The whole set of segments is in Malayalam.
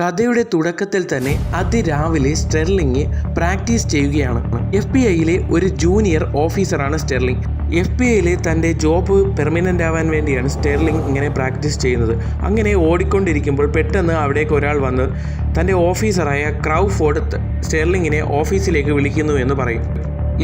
കഥയുടെ തുടക്കത്തിൽ തന്നെ അതിരാവിലെ സ്റ്റെർലിംഗ് പ്രാക്ടീസ് ചെയ്യുകയാണ്. എഫ് ബി ഐയിലെ ഒരു ജൂനിയർ ഓഫീസറാണ് സ്റ്റെർലിംഗ്. എഫ് ബി ഐയിലെ തന്റെ ജോബ് പെർമനന്റ് ആവാൻ വേണ്ടിയാണ് സ്റ്റെർലിംഗ് ഇങ്ങനെ പ്രാക്ടീസ് ചെയ്യുന്നത്. അങ്ങനെ ഓടിക്കൊണ്ടിരിക്കുമ്പോൾ പെട്ടെന്ന് അവിടേക്ക് ഒരാൾ വന്ന് തന്റെ ഓഫീസറായ ക്രൗഫോർഡ് സ്റ്റെർലിങ്ങിനെ ഓഫീസിലേക്ക് വിളിക്കുന്നു എന്ന് പറയും.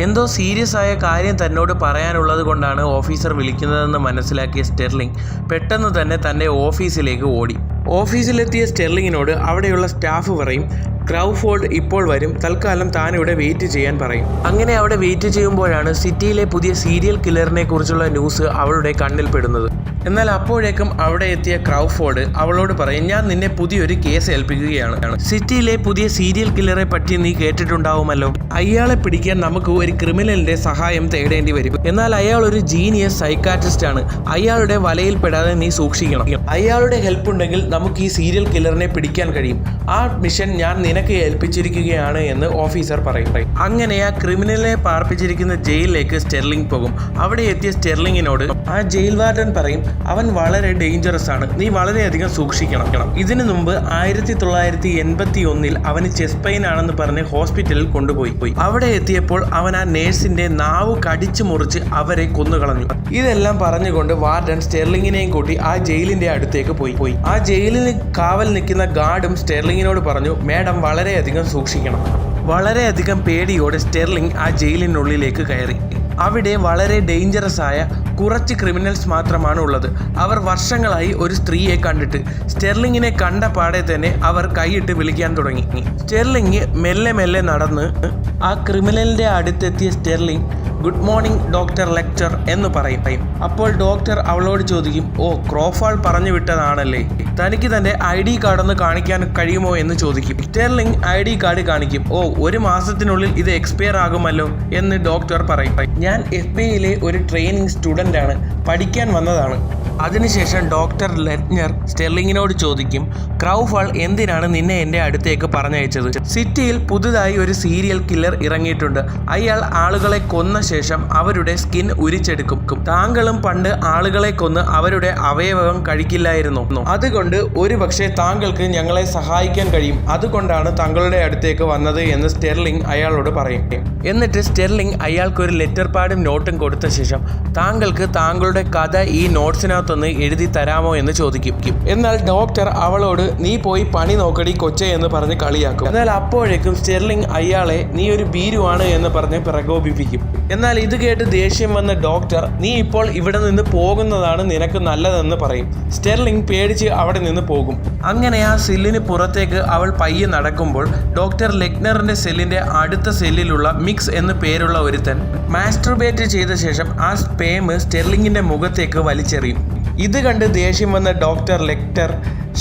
എന്തോ സീരിയസ് ആയ കാര്യം തന്നോട് പറയാനുള്ളത് കൊണ്ടാണ് ഓഫീസർ വിളിക്കുന്നതെന്ന് മനസ്സിലാക്കിയ സ്റ്റെർലിംഗ് പെട്ടെന്ന് തന്നെ തന്റെ ഓഫീസിലേക്ക് ഓടി. ഓഫീസിലെത്തിയ സ്റ്റെർലിങ്ങിനോട് അവിടെയുള്ള സ്റ്റാഫ് പറയും ക്രൗഫോർഡ് ഇപ്പോൾ വരും തൽക്കാലം താൻ ഇവിടെ വെയിറ്റ് ചെയ്യാൻ പറയും. അങ്ങനെ അവിടെ വെയിറ്റ് ചെയ്യുമ്പോഴാണ് സിറ്റിയിലെ പുതിയ സീരിയൽ കില്ലറിനെ കുറിച്ചുള്ള ന്യൂസ് അവളുടെ കണ്ണിൽ പെടുന്നത്. എന്നാൽ അപ്പോഴേക്കും അവിടെ എത്തിയ ക്രൗഫോർഡ് അവളോട് പറയും ഞാൻ നിന്നെ പുതിയൊരു കേസ് ഏൽപ്പിക്കുകയാണ്. സിറ്റിയിലെ പുതിയ സീരിയൽ കില്ലറെ പറ്റി നീ കേട്ടിട്ടുണ്ടാവുമല്ലോ. അയാളെ പിടിക്കാൻ നമുക്ക് ഒരു ക്രിമിനലിന്റെ സഹായം തേടേണ്ടി വരും. എന്നാൽ അയാൾ ഒരു ജീനിയസ് സൈക്കാട്രിസ്റ്റ് ആണ്. അയാളുടെ വലയിൽ പെടാതെ നീ സൂക്ഷിക്കണം. അയാളുടെ ഹെൽപ്പ് ഉണ്ടെങ്കിൽ നമുക്ക് ഈ സീരിയൽ കില്ലറിനെ പിടിക്കാൻ കഴിയും. ആ മിഷൻ ഞാൻ നിനക്ക് ഏൽപ്പിച്ചിരിക്കുകയാണ് എന്ന് ഓഫീസർ പറയും. അങ്ങനെ ആ ക്രിമിനലിനെ പാർപ്പിച്ചിരിക്കുന്ന ജയിലിലേക്ക് സ്റ്റെർലിംഗ് പോകും. അവിടെ എത്തിയ സ്റ്റെർലിങ്ങിനോട് ആ ജയിൽ വാർഡൻ പറയും അവൻ വളരെ ഡേഞ്ചറസ് ആണ്. നീ വളരെയധികം സൂക്ഷിക്കണം. ഇതിനു മുമ്പ് ആയിരത്തി തൊള്ളായിരത്തി എൺപത്തി ഒന്നിൽ അവന് ചെസ്റ്റ് പെയിൻ ആണെന്ന് പറഞ്ഞ് ഹോസ്പിറ്റലിൽ കൊണ്ടുപോയി. പോയി. അവിടെ എത്തിയപ്പോൾ അവൻ ആ നേഴ്സിന്റെ നാവ് കടിച്ചു മുറിച്ച് അവരെ കൊന്നുകളഞ്ഞു. ഇതെല്ലാം പറഞ്ഞുകൊണ്ട് വാർഡൻ സ്റ്റെർലിങ്ങിനെയും കൂട്ടി ആ ജയിലിന്റെ അടുത്തേക്ക് പോയി. പോയി. ആ ജയിലിൽ കാവൽ നിൽക്കുന്ന ഗാർഡും സ്റ്റെർലിങ്ങിനോട് പറഞ്ഞു മാഡം വളരെയധികം സൂക്ഷിക്കണം. വളരെയധികം പേടിയോടെ സ്റ്റെർലിംഗ് ആ ജയിലിനുള്ളിലേക്ക് കയറി. അവിടെ വളരെ ഡേഞ്ചറസ് ആയ കുറച്ച് ക്രിമിനൽസ് മാത്രമാണ് ഉള്ളത്. അവർ വർഷങ്ങളായി ഒരു സ്ത്രീയെ കണ്ടിട്ട് സ്റ്റെർലിങ്ങിനെ കണ്ട പാടെ തന്നെ അവർ കൈയിട്ട് വിളിക്കാൻ തുടങ്ങി. സ്റ്റെർലിംഗ് മെല്ലെ മെല്ലെ നടന്ന് ആ ക്രിമിനലിന്റെ അടുത്തെത്തിയ Starling good morning doctor Lecter എന്ന് പറയും. അപ്പോൾ ഡോക്ടർ അവളോട് ചോദിക്കും ഓ ക്രോഫാൾ പറഞ്ഞു വിട്ടതാണല്ലേ? തനിക്ക് തന്റെ ഐ ഡി കാർഡ് ഒന്ന് കാണിക്കാൻ കഴിയുമോ എന്ന് ചോദിക്കും. സ്റ്റെർലിംഗ് ഐ ഡി കാർഡ് കാണിക്കും. ഓ ഒരു മാസത്തിനുള്ളിൽ ഇത് എക്സ്പയർ ആകുമല്ലോ? എന്ന് ഡോക്ടർ പറയും. ഞാൻ എഫ് ബി ഐയിലെ ഒരു ട്രെയിനിങ് സ്റ്റുഡന്റ് ആണ് പഠിക്കാൻ വന്നതാണ്. അതിനുശേഷം ഡോക്ടർ ലെറ്റ്നർ സ്റ്റെർലിങ്ങിനോട് ചോദിക്കും ക്രൗഫാൾ എന്തിനാണ് നിന്നെ എന്റെ അടുത്തേക്ക് പറഞ്ഞയച്ചത്? സിറ്റിയിൽ പുതുതായി ഒരു സീരിയൽ കില്ലർ ഇറങ്ങിയിട്ടുണ്ട്. അയാൾ ആളുകളെ കൊന്ന ശേഷം അവരുടെ സ്കിൻ ഉരിച്ചെടുക്കും. താങ്കളും പണ്ട് ആളുകളെ കൊന്ന് അവരുടെ അവയവം കഴിക്കില്ലായിരുന്നു. അതുകൊണ്ട് ഒരു പക്ഷേ താങ്കൾക്ക് ഞങ്ങളെ സഹായിക്കാൻ കഴിയും. അതുകൊണ്ടാണ് താങ്കളുടെ അടുത്തേക്ക് വന്നത് എന്ന് സ്റ്റെർലിംഗ് അയാളോട് പറയും. എന്നിട്ട് സ്റ്റെർലിംഗ് അയാൾക്ക് ഒരു ലെറ്റർ പാഡും നോട്ടും കൊടുത്ത ശേഷം താങ്കൾക്ക് താങ്കളുടെ കഥ ഈ നോട്ട്സിനകത്തൊന്ന് എഴുതി തരാമോ എന്ന് ചോദിക്കും. എന്നാൽ ഡോക്ടർ അവളോട് നീ പോയി പണി നോക്കടി കൊച്ചെ എന്ന് പറഞ്ഞ് കളിയാക്കും. എന്നാൽ അപ്പോഴേക്കും സ്റ്റെർലിംഗ് അയാളെ നീ ഒരു ഭീരുവാണ് എന്ന് പറഞ്ഞ് പ്രകോപിപ്പിക്കും. എന്നാൽ ഇത് കേട്ട് ദേഷ്യം വന്ന ഡോക്ടർ നീ ഇപ്പോൾ ഇവിടെ നിന്ന് പോകുന്നതാണ് നിനക്ക് നല്ലതെന്ന് പറയും. സ്റ്റെർലിംഗ് പേടിച്ച് അവിടെ നിന്ന് പോകും. അങ്ങനെ ആ സെല്ലിന് പുറത്തേക്ക് അവൾ പയ്യെ നടക്കുമ്പോൾ ഡോക്ടർ ലെഗ്നറിന്റെ സെല്ലിന്റെ അടുത്ത സെല്ലിലുള്ള മിക്സ് എന്ന് പേരുള്ള ഒരുത്തൻ മാസ്റ്റർബേറ്റ് ചെയ്ത ശേഷം ആ സ്പേം സ്റ്റെർലിങ്ങിന്റെ മുഖത്തേക്ക് വലിച്ചെറിയും. ഇത് കണ്ട് ദേഷ്യം വന്ന doctor Lecter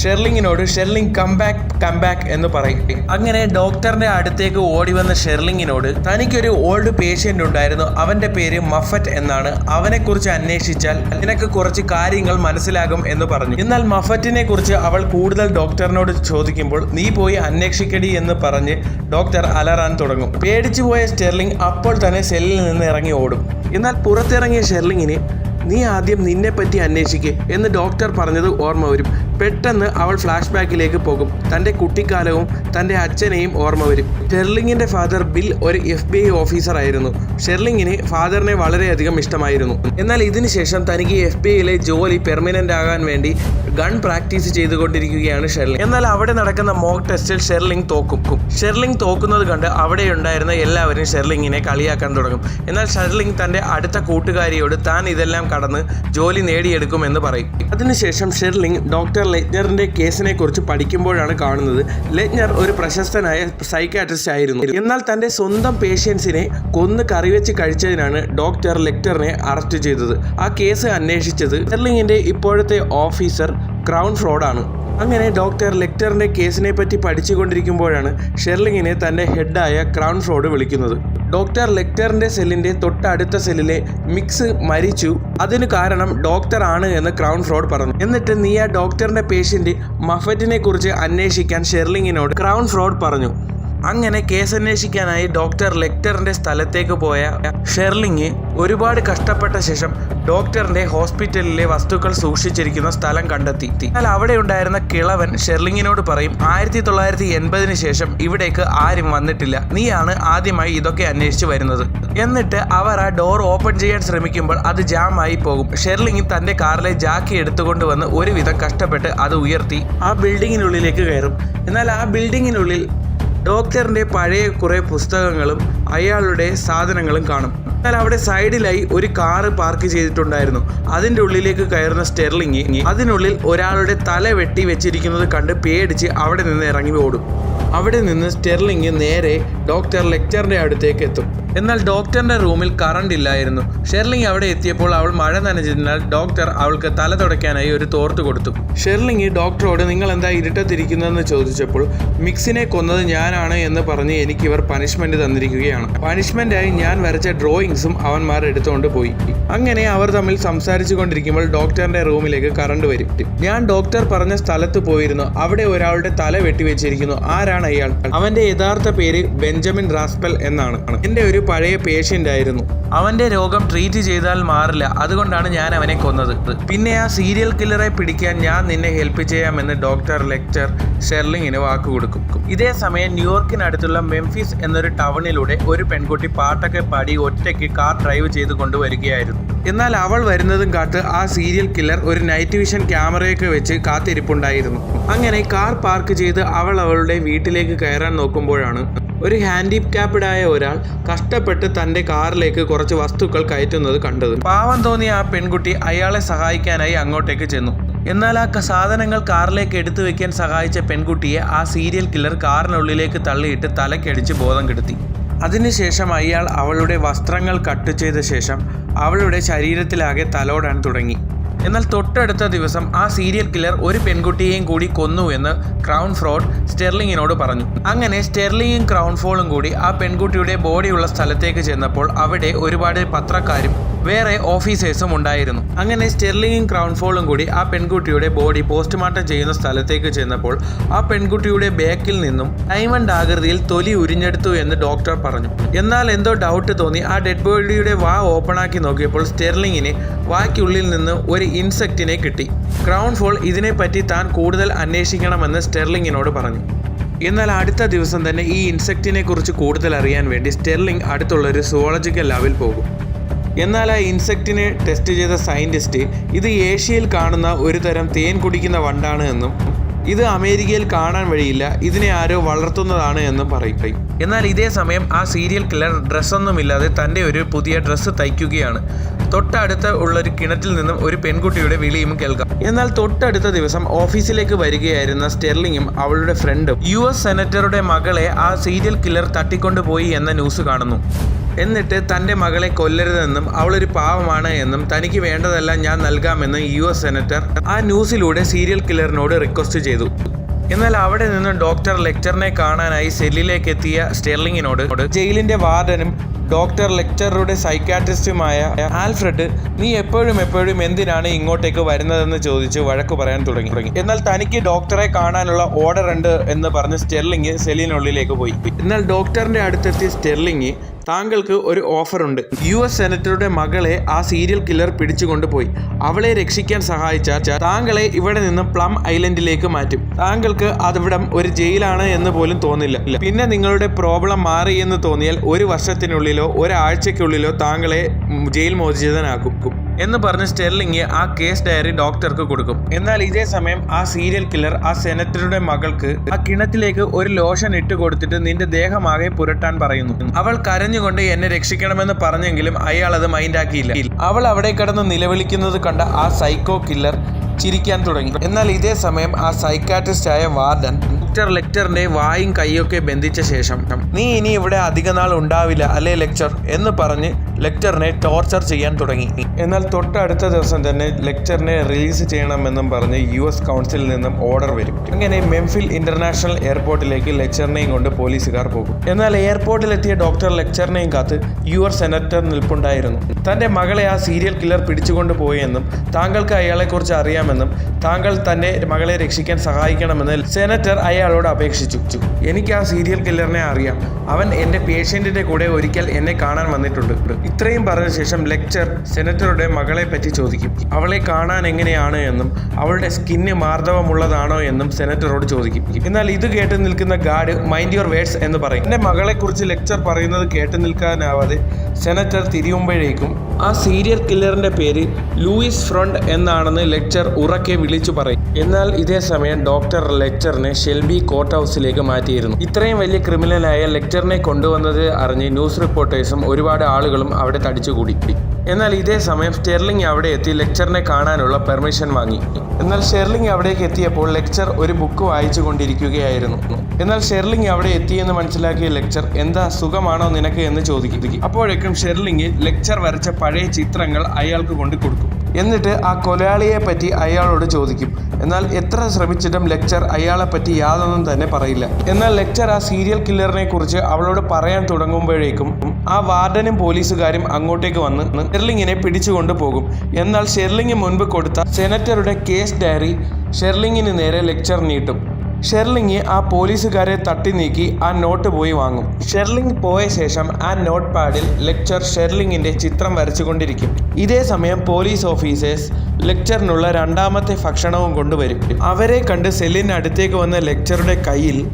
ഷെർലിങ്ങിനോട് Starling come back come back എന്ന് പറയും. അങ്ങനെ ഡോക്ടറിന്റെ അടുത്തേക്ക് ഓടി വന്ന ഷെർലിങ്ങിനോട് തനിക്കൊരു ഓൾഡ് പേഷ്യന്റ് ഉണ്ടായിരുന്നു. അവന്റെ പേര് മഫറ്റ് എന്നാണ്. അവനെക്കുറിച്ച് അന്വേഷിച്ചാൽ നിനക്ക് കുറച്ച് കാര്യങ്ങൾ മനസ്സിലാകും എന്ന് പറഞ്ഞു. എന്നാൽ മഫറ്റിനെ കുറിച്ച് അവൾ കൂടുതൽ ഡോക്ടറിനോട് ചോദിക്കുമ്പോൾ നീ പോയി അന്വേഷിക്കടി എന്ന് പറഞ്ഞ് ഡോക്ടർ അലറാൻ തുടങ്ങും. പേടിച്ചുപോയ സ്റ്റെർലിംഗ് അപ്പോൾ തന്നെ സെല്ലിൽ നിന്ന് ഇറങ്ങി ഓടും. എന്നാൽ പുറത്തിറങ്ങിയ ഷെർലിങ്ങിന് നീ ആദ്യം നിന്നെപ്പറ്റി അന്വേഷിക്ക് എന്ന് ഡോക്ടർ പറഞ്ഞത് ഓർമ്മ വരും. പെട്ടെന്ന് അവൾ ഫ്ലാഷ് ബാക്കിലേക്ക് പോകും. തന്റെ കുട്ടിക്കാലവും തന്റെ അച്ഛനെയും ഓർമ്മ വരും. ഷെർലിങ്ങിന്റെ ഫാദർ ബിൽ ഒരു എഫ് ബി ഐ ഓഫീസർ ആയിരുന്നു. ഷെർലിങ്ങിന് ഫാദറിനെ വളരെയധികം ഇഷ്ടമായിരുന്നു. എന്നാൽ ഇതിനുശേഷം തനിക്ക് എഫ് ബി ഐയിലെ ജോലി പെർമനന്റ് ആകാൻ വേണ്ടി ഗൺ പ്രാക്ടീസ് ചെയ്തുകൊണ്ടിരിക്കുകയാണ് ഷെർലിംഗ്. എന്നാൽ അവിടെ നടക്കുന്ന മോക്ക് ടെസ്റ്റിൽ ഷെർലിംഗ് തോക്കും ഷെർലിംഗ് തോക്കുന്നത് കണ്ട് അവിടെ ഉണ്ടായിരുന്ന എല്ലാവരും ഷെർലിങ്ങിനെ കളിയാക്കാൻ തുടങ്ങും. എന്നാൽ ഷെർലിംഗ് തന്റെ അടുത്ത കൂട്ടുകാരിയോട് താൻ ഇതെല്ലാം കടന്ന് ജോലി നേടിയെടുക്കുമെന്ന് പറയും. അതിനുശേഷം ഷെർലിംഗ് ഡോക്ടർ ലെറ്റ്നറിന്റെ കേസിനെ കുറിച്ച് പഠിക്കുമ്പോഴാണ് കാണുന്നത്. ലെറ്റ്നർ ഒരു പ്രശസ്തനായ സൈക്കാട്രിസ്റ്റ് ആയിരുന്നു. എന്നാൽ തന്റെ സ്വന്തം പേഷ്യൻസിനെ കൊന്ന് കറിവെച്ച് കഴിച്ചതിനാണ് ഡോക്ടർ ലെക്ടറിനെ അറസ്റ്റ് ചെയ്തത്. ആ കേസ് അന്വേഷിച്ചത് ഷെർലിങ്ങിന്റെ ഇപ്പോഴത്തെ ഓഫീസർ ക്രൗൺ ഫ്രോഡാണ്. അങ്ങനെ ഡോക്ടർ ലെക്ടറിന്റെ കേസിനെ പറ്റി പഠിച്ചുകൊണ്ടിരിക്കുമ്പോഴാണ് ഷെർലിങ്ങിനെ തന്റെ ഹെഡായ ക്രൗൺ ഫ്രോഡ് വിളിക്കുന്നത്. ഡോക്ടർ ലെക്ടറിന്റെ സെല്ലിന്റെ തൊട്ടടുത്ത സെല്ലിലെ മിക്സ് മരിച്ചു. അതിന് കാരണം ഡോക്ടർ ആണ് എന്ന് ക്രൗൺ ഫ്രോഡ് പറഞ്ഞു. എന്നിട്ട് നീ ആ ഡോക്ടറിന്റെ പേഷ്യന്റ് മഫറ്റിനെ കുറിച്ച് അന്വേഷിക്കാൻ ഷെർലിങ്ങിനോട് ക്രൗൺ ഫ്രോഡ് പറഞ്ഞു. അങ്ങനെ കേസ് അന്വേഷിക്കാനായി ഡോക്ടർ ലെക്ടറിന്റെ സ്ഥലത്തേക്ക് പോയ ഷെർലിങ് ഒരുപാട് കഷ്ടപ്പെട്ട ശേഷം ഡോക്ടറിന്റെ ഹോസ്പിറ്റലിലെ വസ്തുക്കൾ സൂക്ഷിച്ചിരിക്കുന്ന സ്ഥലം കണ്ടെത്തി. എന്നാൽ അവിടെ ഉണ്ടായിരുന്ന കിളവൻ ഷെർലിങ്ങിനോട് പറയും ആയിരത്തി തൊള്ളായിരത്തി എൺപതിന് ശേഷം ഇവിടേക്ക് ആരും വന്നിട്ടില്ല. നീയാണ് ആദ്യമായി ഇതൊക്കെ അന്വേഷിച്ചു വരുന്നത്. എന്നിട്ട് അവർ ആ ഡോർ ഓപ്പൺ ചെയ്യാൻ ശ്രമിക്കുമ്പോൾ അത് ജാമായി പോകും. ഷെർലിംഗ് തന്റെ കാറിലെ ജാക്കി എടുത്തുകൊണ്ട് വന്ന് ഒരുവിധം കഷ്ടപ്പെട്ട് അത് ഉയർത്തി ആ ബിൽഡിങ്ങിനുള്ളിലേക്ക് കയറും. എന്നാൽ ആ ബിൽഡിങ്ങിനുള്ളിൽ ഡോക്ടറിന്റെ പഴയ കുറേ പുസ്തകങ്ങളും അയാളുടെ സാധനങ്ങളും കാണും. എന്നാൽ അവിടെ സൈഡിലായി ഒരു കാറ് പാർക്ക് ചെയ്തിട്ടുണ്ടായിരുന്നു. അതിന്റെ ഉള്ളിലേക്ക് കയറുന്ന സ്റ്റെർലിംഗ് അതിനുള്ളിൽ ഒരാളുടെ തല വെട്ടി വെച്ചിരിക്കുന്നത് കണ്ട് പേടിച്ച് അവിടെ നിന്ന് ഇറങ്ങി ഓടും. അവിടെ നിന്ന് സ്റ്റെർലിംഗ് നേരെ ഡോക്ടർ ലെക്ചറിന്റെ അടുത്തേക്ക് എത്തും. എന്നാൽ ഡോക്ടറിന്റെ റൂമിൽ കറണ്ട് ഇല്ലായിരുന്നു. ഷെർലിംഗ് അവിടെ എത്തിയപ്പോൾ അവൾ മഴ നനഞ്ഞതിനാൽ ഡോക്ടർ അവൾക്ക് തല തുടയ്ക്കാനായി ഒരു തോർത്ത് കൊടുത്തു. ഷെർലിംഗ് ഡോക്ടറോട് നിങ്ങൾ എന്താ ഇരുട്ടത്തിരിക്കുന്നതെന്ന് ചോദിച്ചപ്പോൾ മിക്സിനെ കൊന്നത് ഞാനാണ് എന്ന് പറഞ്ഞ് എനിക്ക് ഇവർ പനിഷ്മെന്റ് തന്നിരിക്കുകയാണ്. പണിഷ്മെന്റായി ഞാൻ വരച്ച ഡ്രോയിങ്സും അവന്മാർ എടുത്തുകൊണ്ട് പോയി. അങ്ങനെ അവർ തമ്മിൽ സംസാരിച്ചു കൊണ്ടിരിക്കുമ്പോൾ ഡോക്ടറിന്റെ റൂമിലേക്ക് കറണ്ട് വരും. ഞാൻ ഡോക്ടർ പറഞ്ഞ സ്ഥലത്ത് പോയിരുന്നു. അവിടെ ഒരാളുടെ തല വെട്ടിവെച്ചിരിക്കുന്നു. ആരാണ് അയാൾ? അവന്റെ യഥാർത്ഥ പേര് ബെഞ്ചമിൻ റാസ്പെൽ എന്നാണ്. എന്റെ ഒരു പഴയ പേഷ്യന്റ് ആയിരുന്നു. അവന്റെ രോഗം ട്രീറ്റ് ചെയ്താൽ മാറില്ല. അതുകൊണ്ടാണ് ഞാൻ അവനെ കൊന്നത്. പിന്നെ ആ സീരിയൽ കില്ലറെ പിടിക്കാൻ ഞാൻ നിന്നെ ഹെൽപ്പ് ചെയ്യാമെന്ന് ഡോക്ടർ ലെക്ചർ ഷെർലിങ്ങിന് വാക്ക് കൊടുക്കും. ഇതേ സമയം ന്യൂയോർക്കിനടുത്തുള്ള മെംഫിസ് എന്നൊരു ടൗണിലൂടെ ഒരു പെൺകുട്ടി പാട്ടൊക്കെ പാടി ഒറ്റയ്ക്ക് കാർ ഡ്രൈവ് ചെയ്ത് കൊണ്ടുവരികയായിരുന്നു. എന്നാൽ അവൾ വരുന്നതും കാത്ത് ആ സീരിയൽ കില്ലർ ഒരു നൈറ്റ് വിഷൻ ക്യാമറയൊക്കെ വെച്ച് കാത്തിരിപ്പുണ്ടായിരുന്നു. അങ്ങനെ കാർ പാർക്ക് ചെയ്ത് അവൾ അവളുടെ വീട്ടിലേക്ക് കയറാൻ നോക്കുമ്പോഴാണ് ഒരു ഹാൻഡിക്യാപ്ഡായ ഒരാൾ കഷ്ടപ്പെട്ട് തന്റെ കാറിലേക്ക് കുറച്ച് വസ്തുക്കൾ കയറ്റുന്നത് കണ്ടത് പാവം തോന്നിയ ആ പെൺകുട്ടി അയാളെ സഹായിക്കാനായി അങ്ങോട്ടേക്ക് ചെന്നു. എന്നാൽ ആ സാധനങ്ങൾ കാറിലേക്ക് എടുത്തു വെക്കാൻ സഹായിച്ച പെൺകുട്ടിയെ ആ സീരിയൽ കില്ലർ കാറിനുള്ളിലേക്ക് തള്ളിയിട്ട് തലക്കടിച്ച് ബോധം കെടുത്തി. അതിനുശേഷം അയാൾ അവളുടെ വസ്ത്രങ്ങൾ കട്ട് ചെയ്ത ശേഷം അവളുടെ ശരീരത്തിലാകെ തലോടാൻ തുടങ്ങി. എന്നാൽ തൊട്ടടുത്ത ദിവസം ആ സീരിയൽ കില്ലർ ഒരു പെൺകുട്ടിയെയും കൂടി കൊന്നു എന്ന് ക്രൗൺ ഫ്രോഡ് സ്റ്റെർലിങ്ങിനോട് പറഞ്ഞു. അങ്ങനെ സ്റ്റെർലിങ്ങും ക്രൗൺ ഫോളും കൂടി ആ പെൺകുട്ടിയുടെ ബോഡിയുള്ള സ്ഥലത്തേക്ക് ചെന്നപ്പോൾ അവിടെ ഒരുപാട് പത്രക്കാരും വേറെ ഓഫീസേഴ്സും ഉണ്ടായിരുന്നു. അങ്ങനെ സ്റ്റെർലിംഗും ക്രൗൺ ഫോളും കൂടി ആ പെൺകുട്ടിയുടെ ബോഡി പോസ്റ്റ്മോർട്ടം ചെയ്യുന്ന സ്ഥലത്തേക്ക് ചെന്നപ്പോൾ ആ പെൺകുട്ടിയുടെ ബാക്കിൽ നിന്നും ഡയമണ്ട് ആകൃതിയിൽ തൊലി ഉരിഞ്ഞെടുത്തു എന്ന് ഡോക്ടർ പറഞ്ഞു. എന്നാൽ എന്തോ ഡൗട്ട് തോന്നി. ആ ഡെഡ് ബോഡിയുടെ വാ ഓപ്പൺ ആക്കി നോക്കിയപ്പോൾ സ്റ്റെർലിങ്ങിന് വായ്ക്കുള്ളിൽ നിന്ന് ഒരു ഇൻസെക്റ്റിനെ കിട്ടി. ക്രൗൺ ഫോൾ ഇതിനെപ്പറ്റി താൻ കൂടുതൽ അന്വേഷിക്കണമെന്ന് സ്റ്റെർലിങ്ങിനോട് പറഞ്ഞു. എന്നാൽ അടുത്ത ദിവസം തന്നെ ഈ ഇൻസെക്റ്റിനെ കുറിച്ച് കൂടുതൽ അറിയാൻ വേണ്ടി സ്റ്റെർലിംഗ് അടുത്തുള്ള ഒരു സുവോളജിക്കൽ ലാബിൽ പോകും. എന്നാൽ ആ ഇൻസെക്റ്റിനെ ടെസ്റ്റ് ചെയ്ത സയന്റിസ്റ്റ് ഇത് ഏഷ്യയിൽ കാണുന്ന ഒരു തരം തേൻ കുടിക്കുന്ന വണ്ടാണ് എന്നും ഇത് അമേരിക്കയിൽ കാണാൻ വഴിയില്ല ഇതിനെ ആരോ വളർത്തുന്നതാണ് എന്നും പറയും. എന്നാൽ ഇതേ സമയം ആ സീരിയൽ കില്ലർ ഡ്രസ്സൊന്നുമില്ലാതെ തന്റെ ഒരു പുതിയ ഡ്രസ്സ് തയ്ക്കുകയാണ്. തൊട്ടടുത്ത് ഉള്ള ഒരു കിണറ്റിൽ നിന്നും ഒരു പെൺകുട്ടിയുടെ വിളിയും കേൾക്കാം. എന്നാൽ തൊട്ടടുത്ത ദിവസം ഓഫീസിലേക്ക് വരികയായിരുന്ന സ്റ്റെർലിങ്ങും അവളുടെ ഫ്രണ്ടും യു എസ് സെനറ്ററുടെ മകളെ ആ സീരിയൽ കില്ലർ തട്ടിക്കൊണ്ടുപോയി എന്ന ന്യൂസ് കാണുന്നു. എന്നിട്ട് തന്റെ മകളെ കൊല്ലരുതെന്നും അവളൊരു പാവമാണ് എന്നും തനിക്ക് വേണ്ടതെല്ലാം ഞാൻ നൽകാമെന്നും യു എസ് സെനറ്റർ ആ ന്യൂസിലൂടെ സീരിയൽ കില്ലറിനോട് റിക്വസ്റ്റ് ചെയ്തു. എന്നാൽ അവിടെ നിന്ന് ഡോക്ടർ ലെക്ചറിനെ കാണാനായി സെല്ലിലേക്ക് എത്തിയ സ്റ്റെർലിങ്ങിനോട് ജയിലിന്റെ വാർഡനും ഡോക്ടർ ലെക്ചറുടെ സൈക്കാട്രിസ്റ്റുമായ ആൽഫ്രഡ് നീ എപ്പോഴും എപ്പോഴും എന്തിനാണ് ഇങ്ങോട്ടേക്ക് വരുന്നതെന്ന് ചോദിച്ച് വഴക്ക് പറയാൻ തുടങ്ങി. തുടങ്ങി എന്നാൽ തനിക്ക് ഡോക്ടറെ കാണാനുള്ള ഓർഡർ ഉണ്ട് എന്ന് പറഞ്ഞ് സ്റ്റെർലിങ് സെല്ലിനുള്ളിലേക്ക് പോയി. എന്നാൽ ഡോക്ടറിന്റെ അടുത്തെത്തിയ സ്റ്റെർലിങ് താങ്കൾക്ക് ഒരു ഓഫറുണ്ട് യു എസ് സെനറ്ററുടെ മകളെ ആ സീരിയൽ കില്ലർ പിടിച്ചുകൊണ്ടുപോയി അവളെ രക്ഷിക്കാൻ സഹായിച്ച താങ്കളെ ഇവിടെ നിന്ന് പ്ലം ഐലൻഡിലേക്ക് മാറ്റും. താങ്കൾക്ക് അതിവിടം ഒരു ജയിലാണ് എന്ന് പോലും തോന്നില്ല. പിന്നെ നിങ്ങളുടെ പ്രോബ്ലം മാറി എന്ന് തോന്നിയാൽ ഒരു വർഷത്തിനുള്ളിലോ ഒരാഴ്ചയ്ക്കുള്ളിലോ താങ്കളെ ജയിൽ മോചിതനാക്കും. എന്ന് പറഞ്ഞ് സ്റ്റെർലിംഗ് ആ കേസ് ഡയറി ഡോക്ടർക്ക് കൊടുക്കും. എന്നാൽ ഇതേ സമയം ആ സീരിയൽ കില്ലർ ആ സെനറ്ററുടെ മകൾക്ക് ആ കിണറ്റിലേക്ക് ഒരു ലോഷൻ ഇട്ട് കൊടുത്തിട്ട് നിന്റെ ദേഹമാകെ പുരട്ടാൻ പറയുന്നു. അവൾ കരഞ്ഞുകൊണ്ട് എന്നെ രക്ഷിക്കണമെന്ന് പറഞ്ഞെങ്കിലും അയാൾ അത് മൈൻഡാക്കിയില്ല. അവൾ അവിടെ കിടന്ന് നിലവിളിക്കുന്നത് കണ്ട ആ സൈക്കോ കില്ലർ ചിരിക്കാൻ തുടങ്ങി. എന്നാൽ ഇതേ സമയം ആ സൈക്കാട്രിസ്റ്റ് ആയ വാർഡൻ ഡോക്ടർ ലെക്ചറിന്റെ വായും കൈയൊക്കെ ബന്ധിച്ച ശേഷം നീ ഇനി ഇവിടെ അധികനാൾ ഉണ്ടാവില്ല അല്ലേ ലെക്ചർ എന്ന് പറഞ്ഞ് ലെക്ചറിനെ ടോർച്ചർ ചെയ്യാൻ തുടങ്ങി. എന്നാൽ തൊട്ടടുത്ത ദിവസം തന്നെ ലെക്ചറിനെ റിലീസ് ചെയ്യണമെന്നും പറഞ്ഞ് യു എസ് കൗൺസിലിൽ നിന്നും ഓർഡർ വരും. അങ്ങനെ മെംഫിൽ ഇന്റർനാഷണൽ എയർപോർട്ടിലേക്ക് ലെക്ചറിനെയും കൊണ്ട് പോലീസുകാർ പോകും. എന്നാൽ എയർപോർട്ടിലെത്തിയ ഡോക്ടർ ലെക്ചറിനെയും കാത്ത് യു എസ് സെനറ്റർ നിൽപ്പുണ്ടായിരുന്നു. തന്റെ മകളെ ആ സീരിയൽ കില്ലർ പിടിച്ചുകൊണ്ട് പോയെന്നും താങ്കൾക്ക് അയാളെക്കുറിച്ച് അറിയാമെന്നും താങ്കൾ തന്റെ മകളെ രക്ഷിക്കാൻ സഹായിക്കണമെന്ന് സെനറ്റർ അയാളോട് അപേക്ഷിച്ചു. എനിക്ക് ആ സീരിയൽ കില്ലറിനെ അറിയാം. അവൻ എന്റെ പേഷ്യന്റിന്റെ കൂടെ ഒരിക്കൽ എന്നെ കാണാൻ വന്നിട്ടുണ്ട്. ഇത്രയും പറഞ്ഞ ശേഷം ലെക്ചർ സെനറ്ററുടെ മകളെ പറ്റി ചോദിക്കും. അവളെ കാണാൻ എങ്ങനെയാണ് എന്നും അവളുടെ സ്കിന്ന് മാർദ്ദവമുള്ളതാണോ എന്നും സെനറ്ററോട് ചോദിക്കും. എന്നാൽ ഇത് കേട്ട് നിൽക്കുന്ന ഗാർഡ് മൈൻഡ് യുവർ വേർഡ്സ് എന്ന് പറയും. എന്റെ മകളെക്കുറിച്ച് ലെക്ചർ പറയുന്നത് കേട്ട് നിൽക്കാനാവാതെ സെനറ്റർ തിരിയുമ്പോഴേക്കും ആ സീരിയൽ കില്ലറിന്റെ പേര് ലൂയിസ് ഫ്രണ്ട് എന്നാണെന്ന് ലെക്ചർ ഉറക്കെ വിളിച്ചു പറയും. എന്നാൽ ഇതേ സമയം ഡോക്ടർ ലെക്ചറിനെ ഷെൽബി കോർട്ട് ഹൗസിലേക്ക് മാറ്റിയിരുന്നു. ഇത്രയും വലിയ ക്രിമിനലായ ലെക്ചറിനെ കൊണ്ടുവന്നത് അറിഞ്ഞ് ന്യൂസ് റിപ്പോർട്ടേഴ്സും ഒരുപാട് ആളുകളും അവിടെ തടിച്ചുകൂടി എന്നാൽ ഇതേ സമയം സ്റ്റെർലിംഗ് അവിടെ എത്തി ലെക്ചറിനെ കാണാനുള്ള പെർമിഷൻ വാങ്ങി. എന്നാൽ ഷെർലിംഗ് അവിടേക്ക് എത്തിയപ്പോൾ ലെക്ചർ ഒരു ബുക്ക് വായിച്ചു കൊണ്ടിരിക്കുകയായിരുന്നു. എന്നാൽ ഷെർലിംഗ് അവിടെ എത്തിയെന്ന് മനസ്സിലാക്കിയ ലെക്ചർ എന്താ സുഖമാണോ നിനക്ക് എന്ന് ചോദിക്കും അപ്പോഴേക്കും ഷെർലിംഗ് ലെക്ചർ വരച്ച പഴയ ചിത്രങ്ങൾ അയാൾക്ക് കൊണ്ട് കൊടുക്കും എന്നിട്ട് ആ കൊലയാളിയെ പറ്റി അയാളോട് ചോദിക്കും. എന്നാൽ എത്ര ശ്രമിച്ചിട്ടും ലെക്ചർ അയാളെ പറ്റി യാതൊന്നും തന്നെ പറയില്ല. എന്നാൽ ലെക്ചർ ആ സീരിയൽ കില്ലറിനെ കുറിച്ച് അവളോട് പറയാൻ തുടങ്ങുമ്പോഴേക്കും ആ വാർഡനും പോലീസുകാരും അങ്ങോട്ടേക്ക് വന്ന് ഷെർലിങ്ങിനെ പിടിച്ചുകൊണ്ട് പോകും. എന്നാൽ ഷെർലിംഗ് മുൻപ് കൊടുത്ത സെനറ്ററുടെ കേസ് ഡയറി ഷെർലിങ്ങിന് നേരെ ലെക്ചർ നീട്ടും. ഷെർലിംഗ് ആ പോലീസുകാരെ തട്ടി നീക്കി ആ നോട്ട് പോയി വാങ്ങും. ഷെർലിംഗ് പോയ ശേഷം ആ നോട്ട് പാഡിൽ ലെക്ചർ ഷെർലിങ്ങിന്റെ ചിത്രം വരച്ചുകൊണ്ടിരിക്കും. ഇതേ സമയം പോലീസ് ഓഫീസേഴ്സ് ലെക്ചറിനുള്ള രണ്ടാമത്തെ ഭക്ഷണവും കൊണ്ടുവരും. അവരെ കണ്ട് സെല്ലിന് അടുത്തേക്ക് വന്ന ലെക്ചറുടെ കയ്യിൽ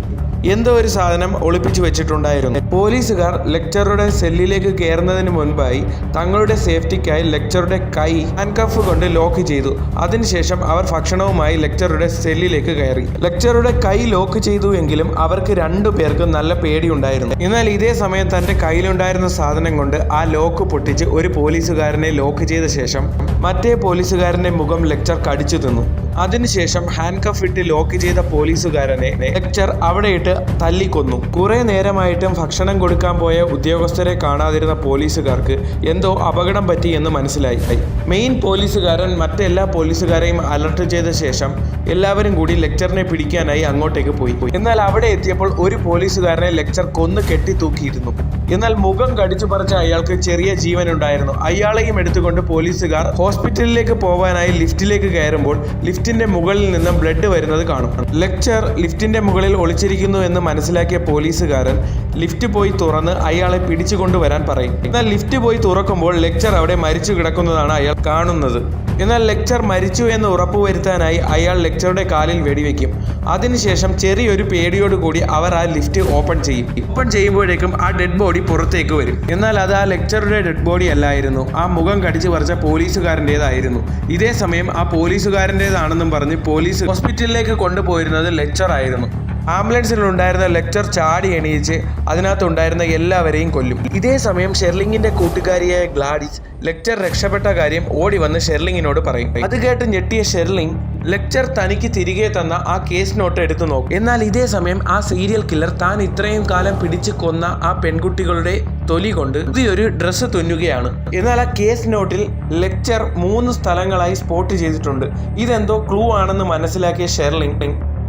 എന്തോ ഒരു സാധനം ഒളിപ്പിച്ചു വെച്ചിട്ടുണ്ടായിരുന്നു. പോലീസുകാർ ലെക്ചറുടെ സെല്ലിലേക്ക് കയറുന്നതിന് മുൻപായി തങ്ങളുടെ സേഫ്റ്റിക്കായി ലെക്ചറുടെ കൈ ഹാൻഡ്കഫ് കൊണ്ട് ലോക്ക് ചെയ്തു. അതിനുശേഷം അവർ ഭക്ഷണവുമായി ലെക്ചറുടെ സെല്ലിലേക്ക് കയറി. ലെക്ചറുടെ കൈ ലോക്ക് ചെയ്തു എങ്കിലും അവർക്ക് രണ്ടു പേർക്കും നല്ല പേടിയുണ്ടായിരുന്നു. എന്നാൽ ഇതേ സമയം തന്റെ കയ്യിലുണ്ടായിരുന്ന സാധനം കൊണ്ട് ആ ലോക്ക് പൊട്ടിച്ച് ഒരു പോലീസുകാരനെ ലോക്ക് ചെയ്ത ശേഷം മറ്റേ പോലീസുകാരന്റെ മുഖം ലെക്ചർ കടിച്ചു തിന്നു. അതിനുശേഷം ഹാൻഡ് കഫ് ഇട്ട് ലോക്ക് ചെയ്ത പോലീസുകാരനെ ലെക്ചർ അവിടെ ഇട്ട് തല്ലിക്കൊന്നു. കുറെ നേരമായിട്ടും ഭക്ഷണം കൊടുക്കാൻ പോയ ഉദ്യോഗസ്ഥരെ കാണാതിരുന്ന പോലീസുകാർക്ക് എന്തോ അപകടം പറ്റി എന്ന് മനസ്സിലായി. മെയിൻ പോലീസുകാരൻ മറ്റെല്ലാ പോലീസുകാരെയും അലർട്ട് ചെയ്ത ശേഷം എല്ലാവരും കൂടി ലെക്ചറിനെ പിടിക്കാനായി അങ്ങോട്ടേക്ക് പോയി എന്നാൽ അവിടെ എത്തിയപ്പോൾ ഒരു പോലീസുകാരനെ ലെക്ചർ കൊന്നു കെട്ടി തൂക്കിയിരുന്നു എന്നാൽ മുഖം കടിച്ചു പറിച്ച അയാൾക്ക് ചെറിയ ജീവൻ ഉണ്ടായിരുന്നു അയാളെയും എടുത്തുകൊണ്ട് പോലീസുകാർ ഹോസ്പിറ്റലിലേക്ക് പോവാനായി ലിഫ്റ്റിലേക്ക് കയറുമ്പോൾ ലിഫ്റ്റിന്റെ മുകളിൽ നിന്ന് ബ്ലഡ് വരുന്നത് കാണും. ലെക്ചർ ലിഫ്റ്റിന്റെ മുകളിൽ ഒളിച്ചിരിക്കുന്നു എന്ന് മനസ്സിലാക്കിയ പോലീസുകാരൻ ലിഫ്റ്റ് പോയി തുറന്ന് അയാളെ പിടിച്ചു കൊണ്ടുവരാൻ പറയും. എന്നാൽ ലിഫ്റ്റ് പോയി തുറക്കുമ്പോൾ ലെക്ചർ അവിടെ മരിച്ചു കിടക്കുന്നതാണ് അയാൾ കാണുന്നത്. എന്നാൽ ലെക്ചർ മരിച്ചു എന്ന് ഉറപ്പുവരുത്താനായി അയാൾ ലെക്ചറുടെ കാലിൽ വെടിവെക്കും. അതിനുശേഷം ചെറിയൊരു പേടിയോടുകൂടി അവർ ആ ലിഫ്റ്റ് ഓപ്പൺ ചെയ്യും. ഓപ്പൺ ചെയ്യുമ്പോഴേക്കും ആ ഡെഡ് ബോഡി പുറത്തേക്ക് വരും. എന്നാൽ അത് ആ ലെക്ചറുടെ ഡെഡ് ബോഡി അല്ലായിരുന്നു. ആ മുഖം കടിച്ചു പറിച്ച പോലീസുകാരന്റെതായിരുന്നു. ഇതേ സമയം ആ പോലീസുകാരന്റെതാണെന്നും പറഞ്ഞ് പോലീസ് ഹോസ്പിറ്റലിലേക്ക് കൊണ്ടുപോയിരുന്നത് ലെക്ചർ ആയിരുന്നു ആംബുലൻസിലുണ്ടായിരുന്ന ലെക്ചർ ചാടി എണീച്ച് അതിനകത്തുണ്ടായിരുന്ന എല്ലാവരെയും കൊല്ലും. ഇതേ സമയം ഷെർലിങ്ങിന്റെ കൂട്ടുകാരിയായ ഗ്ലാഡിസ് ലെക്ചർ രക്ഷപ്പെട്ട കാര്യം ഓടി വന്ന് ഷെർലിങ്ങിനോട് പറയും. അത് കേട്ട് ഞെട്ടിയ ഷെർലിംഗ് ലെക്ചർ തനിക്ക് തിരികെ തന്ന ആ കേസ് നോട്ട് എടുത്തു നോക്കും. എന്നാൽ ഇതേ സമയം ആ സീരിയൽ കില്ലർ താൻ ഇത്രയും കാലം പിടിച്ചു കൊന്ന ആ പെൺകുട്ടികളുടെ തൊലി കൊണ്ട് പുതിയൊരു ഡ്രസ്സ് തുന്നുകയാണ്. എന്നാൽ ആ കേസ് നോട്ടിൽ ലെക്ചർ മൂന്ന് സ്ഥലങ്ങളായി സ്പോട്ട് ചെയ്തിട്ടുണ്ട്. ഇതെന്തോ ക്ലൂ ആണെന്ന് മനസ്സിലാക്കിയ ഷെർലിംഗ്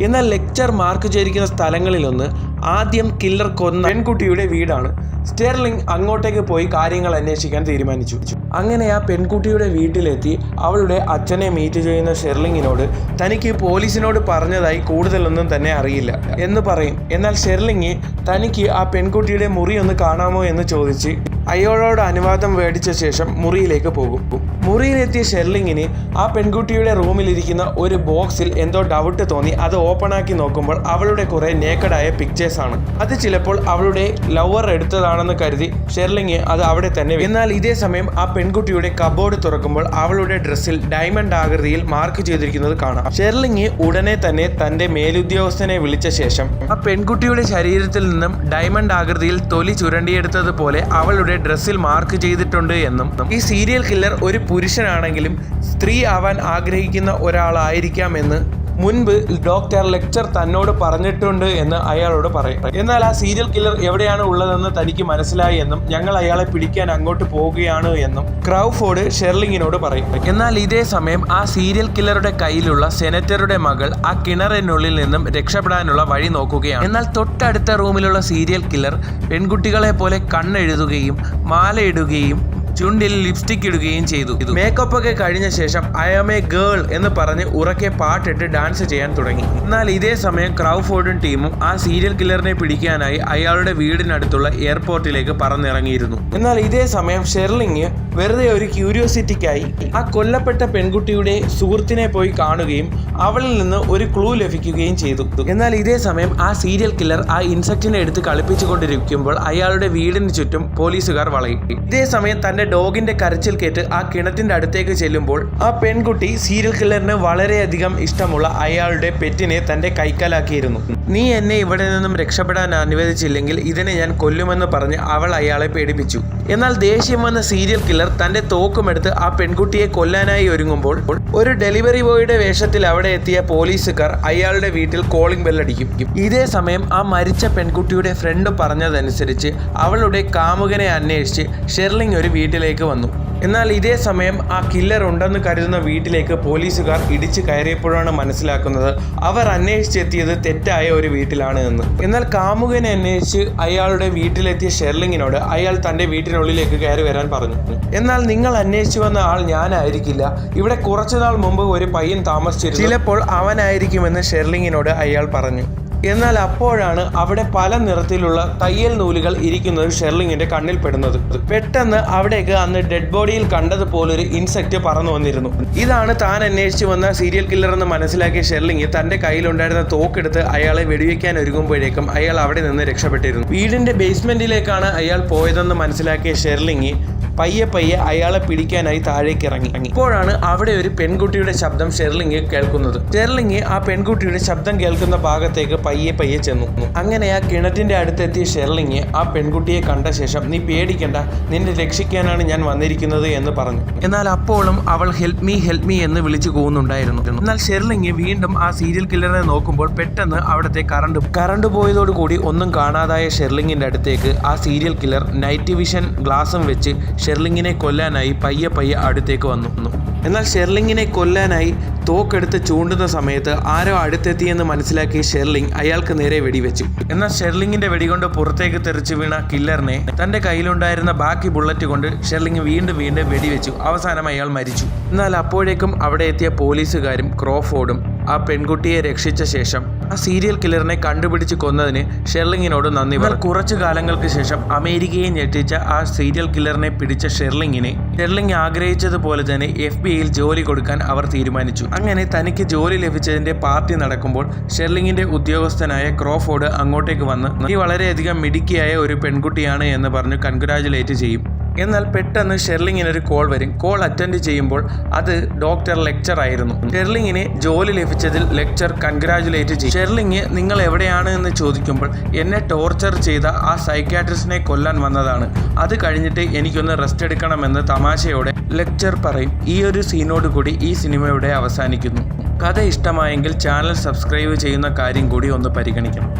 എന്നാൽ ലെക്ചർ മാർക്ക് ചെയ്തിരിക്കുന്ന സ്ഥലങ്ങളിലൊന്ന് ആദ്യം കില്ലർ കൊന്ന പെൺകുട്ടിയുടെ വീടാണ്. സ്റ്റെർലിംഗ് അങ്ങോട്ടേക്ക് പോയി കാര്യങ്ങൾ അന്വേഷിക്കാൻ തീരുമാനിച്ചു. അങ്ങനെ ആ പെൺകുട്ടിയുടെ വീട്ടിലെത്തി അവളുടെ അച്ഛനെ മീറ്റ് ചെയ്യുന്ന ഷെർലിങ്ങിനോട് തനിക്ക് പോലീസിനോട് പറഞ്ഞതായി കൂടുതലൊന്നും തന്നെ അറിയില്ല എന്ന് പറയും. എന്നാൽ ഷെർലിങ് തനിക്ക് ആ പെൺകുട്ടിയുടെ മുറി ഒന്ന് കാണാമോ എന്ന് ചോദിച്ച് അയാളോട് അനുവാദം മേടിച്ച ശേഷം മുറിയിലേക്ക് പോകും. മുറിയിലെത്തിയ ഷെർലിങ്ങിന് ആ പെൺകുട്ടിയുടെ റൂമിലിരിക്കുന്ന ഒരു ബോക്സിൽ എന്തോ ഡൗട്ട് തോന്നി. അത് ഓപ്പൺ ആക്കി നോക്കുമ്പോൾ അവളുടെ കുറെ നേക്കഡായ പിക്ചേഴ്സ് ആണ്. അത് ചിലപ്പോൾ അവളുടെ ലവർ എടുത്തതാണെന്ന് കരുതി ഷെർലിങ് അത് അവിടെ തന്നെ എന്നാൽ ഇതേ സമയം ആ പെൺകുട്ടിയുടെ കബോർഡ് തുറക്കുമ്പോൾ അവളുടെ ഡ്രസ്സിൽ ഡയമണ്ട് ആകൃതിയിൽ മാർക്ക് ചെയ്തിരിക്കുന്നത് കാണാം. ഷെർലിങ് ഉടനെ തന്നെ തന്റെ മേലുദ്യോഗസ്ഥനെ വിളിച്ച ശേഷം ആ പെൺകുട്ടിയുടെ ശരീരത്തിൽ നിന്നും ഡയമണ്ട് ആകൃതിയിൽ തൊലി ചുരണ്ടിയെടുത്തതുപോലെ അവളുടെ ഡ്രസ്സിൽ മാർക്ക് ചെയ്തിട്ടുണ്ട് എന്നും. ഈ സീരിയൽ കില്ലർ ഒരു പുരുഷനാണെങ്കിലും സ്ത്രീ ആവാൻ ആഗ്രഹിക്കുന്ന ഒരാളായിരിക്കാം എന്ന് മുൻപ് ഡോക്ടർ ലെക്ചർ തന്നോട് പറഞ്ഞിട്ടുണ്ട് എന്ന് അയാളോട് പറയും. എന്നാൽ ആ സീരിയൽ കില്ലർ എവിടെയാണ് ഉള്ളതെന്ന് തനിക്ക് മനസ്സിലായി എന്നും ഞങ്ങൾ അയാളെ പിടിക്കാൻ അങ്ങോട്ട് പോവുകയാണ് എന്നും ക്രൗഫോർഡ് ഷെർലിങ്ങിനോട് പറയും. എന്നാൽ ഇതേ സമയം ആ സീരിയൽ കില്ലറുടെ കയ്യിലുള്ള സെനറ്ററുടെ മകൾ ആ കിണറിനുള്ളിൽ നിന്നും രക്ഷപ്പെടാനുള്ള വഴി നോക്കുകയാണ്. എന്നാൽ തൊട്ടടുത്ത റൂമിലുള്ള സീരിയൽ കില്ലർ പെൺകുട്ടികളെ പോലെ കണ്ണെഴുതുകയും മാലയിടുകയും ചുണ്ടിൽ ലിപ്സ്റ്റിക് ഇടുകയും ചെയ്തു. മേക്കപ്പ് ഒക്കെ കഴിഞ്ഞ ശേഷം ഐ എം എ ഗേൾ എന്ന് പറഞ്ഞ് ഉറക്കെ പാട്ടിട്ട് ഡാൻസ് ചെയ്യാൻ തുടങ്ങി. എന്നാൽ ഇതേ സമയം ക്രൗഫോർഡും ടീമും ആ സീരിയൽ കില്ലറിനെ പിടിക്കാനായി അയാളുടെ വീടിനടുത്തുള്ള എയർപോർട്ടിലേക്ക് പറന്നിറങ്ങിയിരുന്നു. എന്നാൽ ഇതേ സമയം ഷെർലിങ് വെറുതെ ഒരു ക്യൂരിയോസിറ്റിക്കായി ആ കൊല്ലപ്പെട്ട പെൺകുട്ടിയുടെ സുഹൃത്തിനെ പോയി കാണുകയും അവളിൽ നിന്ന് ഒരു ക്ലൂ ലഭിക്കുകയും ചെയ്തു. എന്നാൽ ഇതേ സമയം ആ സീരിയൽ കില്ലർ ആ ഇൻസെക്റ്റിനെ എടുത്ത് കളിപ്പിച്ചുകൊണ്ടിരിക്കുമ്പോൾ അയാളുടെ വീടിന് ചുറ്റും പോലീസുകാർ വളയും ഇതേ സമയം തന്റെ ഡോഗിന്റെ കരച്ചിൽ കേട്ട് ആ കിണറ്റിന്റെ അടുത്തേക്ക് ചെല്ലുമ്പോൾ ആ പെൺകുട്ടി സീരിയൽ കില്ലറിന് വളരെയധികം ഇഷ്ടമുള്ള അയാളുടെ പെറ്റിനെ തന്റെ കൈക്കലാക്കിയിരുന്നു. നീ എന്നെ ഇവിടെ നിന്നും രക്ഷപ്പെടാൻ അനുവദിച്ചില്ലെങ്കിൽ ഇതിനെ ഞാൻ കൊല്ലുമെന്ന് പറഞ്ഞ് അവൾ അയാളെ പേടിപ്പിച്ചു. എന്നാൽ ദേഷ്യം വന്ന സീരിയൽ കില്ലർ തന്റെ തോക്കുമെടുത്ത് ആ പെൺകുട്ടിയെ കൊല്ലാനായി ഒരുങ്ങുമ്പോൾ ഒരു ഡെലിവറി ബോയുടെ വേഷത്തിൽ അവിടെ എത്തിയ പോലീസുകാർ അയാളുടെ വീട്ടിൽ കോളിംഗ് ബെല്ലടിക്കും ഇതേ സമയം ആ മരിച്ച പെൺകുട്ടിയുടെ ഫ്രണ്ട് പറഞ്ഞതനുസരിച്ച് അവളുടെ കാമുകനെ അന്വേഷിച്ച് ഷെർലിംഗ് ഒരു വീട്ടിലേക്ക് വന്നു. എന്നാൽ ഇതേ സമയം ആ കില്ലർ ഉണ്ടെന്ന് കരുതുന്ന വീട്ടിലേക്ക് പോലീസുകാർ ഇടിച്ചു കയറിയപ്പോഴാണ് മനസ്സിലാക്കുന്നത് അവർ അന്വേഷിച്ചെത്തിയത് തെറ്റായ ഒരു വീട്ടിലാണ് എന്ന്. എന്നാൽ കാമുകനെ അന്വേഷിച്ച് അയാളുടെ വീട്ടിലെത്തിയ ഷെർലിങ്ങിനോട് അയാൾ തന്റെ തന്റെ വീട്ടിനുള്ളിലേക്ക് കയറി വരാൻ പറഞ്ഞു. എന്നാൽ നിങ്ങൾ അന്വേഷിച്ചു വന്ന ആൾ ഞാനായിരിക്കില്ല. ഇവിടെ കുറച്ചുനാൾ മുമ്പ് ഒരു പയ്യൻ താമസിച്ചിരുന്നു. ചിലപ്പോൾ അവനായിരിക്കുമെന്ന് ഷെർലിങ്ങിനോട് അയാൾ പറഞ്ഞു. എന്നാൽ അപ്പോഴാണ് അവിടെ പല നിറത്തിലുള്ള തയ്യൽ നൂലുകൾ ഇരിക്കുന്നത് ഷെർലിങ്ങിന്റെ കണ്ണിൽ പെടുന്നത്. പെട്ടെന്ന് അവിടേക്ക് അന്ന് ഡെഡ് ബോഡിയിൽ കണ്ടതുപോലൊരു ഇൻസെക്ട് പറന്നു വന്നിരുന്നു. ഇതാണ് താൻ അന്വേഷിച്ചു വന്ന സീരിയൽ കില്ലർ എന്ന് മനസ്സിലാക്കിയ ഷെർലിംഗ് തന്റെ കയ്യിലുണ്ടായിരുന്ന തോക്കെടുത്ത് അയാളെ വെടിവെക്കാൻ ഒരുങ്ങുമ്പോഴേക്കും അയാൾ അവിടെ നിന്ന് രക്ഷപ്പെട്ടിരുന്നു. വീടിന്റെ ബേസ്മെന്റിലേക്കാണ് അയാൾ പോയതെന്ന് മനസ്സിലാക്കിയ ഷെർലിങ് പയ്യെ പയ്യെ അയാളെ പിടിക്കാനായി താഴേക്ക് ഇറങ്ങി. ഇപ്പോഴാണ് അവിടെ ഒരു പെൺകുട്ടിയുടെ ശബ്ദം ഷെർലിംഗ് കേൾക്കുന്നത്. ഷെർലിംഗ് ആ പെൺകുട്ടിയുടെ ശബ്ദം കേൾക്കുന്ന ഭാഗത്തേക്ക് പയ്യെ പയ്യെ ചെന്നു. അങ്ങനെ ആ കിണറ്റിന്റെ അടുത്തെത്തിയ ഷെർലിംഗ് ആ പെൺകുട്ടിയെ കണ്ട ശേഷം നീ പേടിക്കണ്ട നിന്നെ രക്ഷിക്കാനാണ് ഞാൻ വന്നിരിക്കുന്നത് എന്ന് പറഞ്ഞു. എന്നാൽ അപ്പോഴും അവൾ ഹെൽപ് മീ ഹെൽപ് മീ എന്ന് വിളിച്ചു പോകുന്നുണ്ടായിരുന്നു എന്നാൽ ഷെർലിംഗ് വീണ്ടും ആ സീരിയൽ കില്ലറെ നോക്കുമ്പോൾ പെട്ടെന്ന് അവിടുത്തെ കറണ്ട് കറണ്ട് പോയതോടുകൂടി ഒന്നും കാണാതായ ഷെർലിംഗിന്റെ അടുത്തേക്ക് ആ സീരിയൽ കില്ലർ നൈറ്റ് വിഷൻ ഗ്ലാസും വെച്ച് ഷെർലിങ്ങിനെ കൊല്ലാനായി പയ്യെ പയ്യെ അടുത്തേക്ക് വന്നു. എന്നാൽ ഷെർലിങ്ങിനെ കൊല്ലാനായി തോക്കെടുത്ത് ചൂണ്ടുന്ന സമയത്ത് ആരോ അടുത്തെത്തിയെന്ന് മനസ്സിലാക്കി ഷെർലിംഗ് അയാൾക്ക് നേരെ വെടിവെച്ചു. എന്നാൽ ഷെർലിങ്ങിന്റെ വെടികൊണ്ട് പുറത്തേക്ക് തെറിച്ചു വീണ കില്ലറിനെ തന്റെ കയ്യിലുണ്ടായിരുന്ന ബാക്കി ബുള്ളറ്റ് കൊണ്ട് ഷെർലിംഗ് വീണ്ടും വീണ്ടും വെടിവെച്ചു. അവസാനം അയാൾ മരിച്ചു. എന്നാൽ അപ്പോഴേക്കും അവിടെ എത്തിയ പോലീസുകാരും ക്രോഫോർഡും ആ പെൺകുട്ടിയെ രക്ഷിച്ച ശേഷം ആ സീരിയൽ കില്ലറിനെ കണ്ടുപിടിച്ച് കൊന്നതിന് ഷെർലിങ്ങിനോട് നന്ദി പറഞ്ഞു. കുറച്ചു കാലങ്ങൾക്ക് ശേഷം അമേരിക്കയെ ഞെട്ടിച്ച ആ സീരിയൽ കില്ലറിനെ പിടിച്ച ഷെർലിങ്ങിനെ ഷെർലിംഗ് ആഗ്രഹിച്ചതുപോലെ തന്നെ എഫ് ബി ഐയിൽ ജോലി കൊടുക്കാൻ അവർ തീരുമാനിച്ചു. അങ്ങനെ തനിക്ക് ജോലി ലഭിച്ചതിന്റെ പാർട്ടി നടക്കുമ്പോൾ ഷെർലിങ്ങിന്റെ ഉദ്യോഗസ്ഥനായ ക്രോഫോർഡ് അങ്ങോട്ടേക്ക് വന്ന് നീ വളരെയധികം മിടുക്കിയായ ഒരു പെൺകുട്ടിയാണ് എന്ന് പറഞ്ഞു കൺഗ്രാജുലേറ്റ് ചെയ്യും. എന്നാൽ പെട്ടെന്ന് ഷെർലിങ്ങിന് ഒരു കോൾ വരും. കോൾ അറ്റൻഡ് ചെയ്യുമ്പോൾ അത് ഡോക്ടർ ലെക്ചർ ആയിരുന്നു. ഷെർലിങ്ങിന് ജോലി ലഭിച്ചതിൽ ലെക്ചർ കൺഗ്രാജുലേറ്റ് ചെയ്യും ഷെർലിങ് നിങ്ങൾ എവിടെയാണ്? എന്ന് ചോദിക്കുമ്പോൾ എന്നെ ടോർച്ചർ ചെയ്ത ആ സൈക്യാട്രിസ്റ്റിനെ കൊല്ലാൻ വന്നതാണ്. അത് കഴിഞ്ഞിട്ട് എനിക്കൊന്ന് റെസ്റ്റ് എടുക്കണമെന്ന് തമാശയോടെ ലെക്ചർ പറയും. ഈ ഒരു സീനോട് കൂടി ഈ സിനിമയുടെ അവസാനിക്കുന്നു. കഥ ഇഷ്ടമായെങ്കിൽ ചാനൽ സബ്സ്ക്രൈബ് ചെയ്യുന്ന കാര്യം കൂടി ഒന്ന് പരിഗണിക്കണം.